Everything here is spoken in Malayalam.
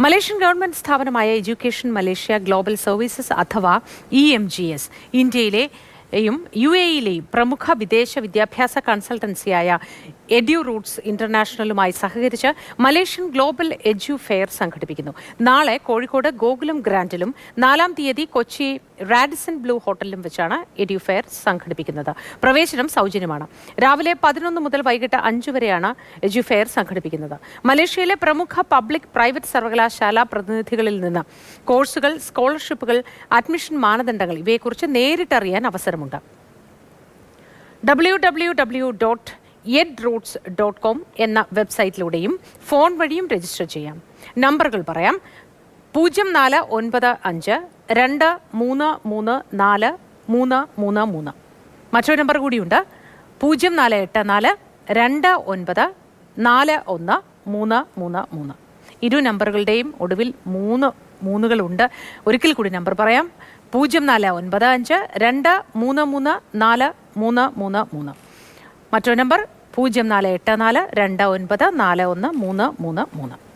മലേഷ്യൻ ഗവൺമെന്റ് സ്ഥാപനമായ എഡ്യൂക്കേഷൻ മലേഷ്യ ഗ്ലോബൽ സർവീസസ് അഥവാ ഇ എം ജി എസ് ഇന്ത്യയിലെ യും യു എയിലെയും പ്രമുഖ വിദേശ വിദ്യാഭ്യാസ കൺസൾട്ടൻസിയായ എഡ്യൂ റൂട്ട്സ് ഇന്റർനാഷണലുമായി സഹകരിച്ച് മലേഷ്യൻ ഗ്ലോബൽ എഡ്യു ഫെയർ സംഘടിപ്പിക്കുന്നു. നാളെ കോഴിക്കോട് ഗോകുലം ഗ്രാൻഡിലും നാലാം തീയതി കൊച്ചി റാഡിസൺ ബ്ലൂ ഹോട്ടലിലും വെച്ചാണ് എഡ്യു ഫെയർ സംഘടിപ്പിക്കുന്നത്. പ്രവേശനം സൗജന്യമാണ്. രാവിലെ പതിനൊന്ന് മുതൽ വൈകിട്ട് അഞ്ച് വരെയാണ് എഡ്യു ഫെയർ സംഘടിപ്പിക്കുന്നത്. മലേഷ്യയിലെ പ്രമുഖ പബ്ലിക് പ്രൈവറ്റ് സർവകലാശാല പ്രതിനിധികളിൽ നിന്ന് കോഴ്സുകൾ സ്കോളർഷിപ്പുകൾ അഡ്മിഷൻ മാനദണ്ഡങ്ങൾ ഇവയെക്കുറിച്ച് നേരിട്ടറിയാൻ അവസരമുണ്ട്. W W W dot ed roots dot com എന്ന വെബ്സൈറ്റിലൂടെയും ഫോൺ വഴിയും രജിസ്റ്റർ ചെയ്യാം. നമ്പറുകൾ പറയാം പൂജ്യം നാല് ഒൻപത് അഞ്ച് രണ്ട് മൂന്ന് മൂന്ന് നാല് മൂന്ന് മൂന്ന് മൂന്ന്. മറ്റൊരു നമ്പർ കൂടിയുണ്ട്. പൂജ്യം നാല് എട്ട് നാല് രണ്ട് ഒൻപത് നാല് ഒന്ന് മൂന്ന് മൂന്ന് മൂന്ന്. ഇരു നമ്പറുകളുടെയും ഒടുവിൽ മൂന്ന് മൂന്നുകളുണ്ട്. ഒരിക്കൽ കൂടി നമ്പർ പറയാം. പൂജ്യം നാല് ഒൻപത് അഞ്ച് രണ്ട് മൂന്ന് മൂന്ന് നാല് മൂന്ന് മൂന്ന് മൂന്ന്. മറ്റൊരു നമ്പർ പൂജ്യം നാല് എട്ട് നാല് രണ്ട് ഒൻപത് നാല് ഒന്ന് മൂന്ന് മൂന്ന് മൂന്ന്.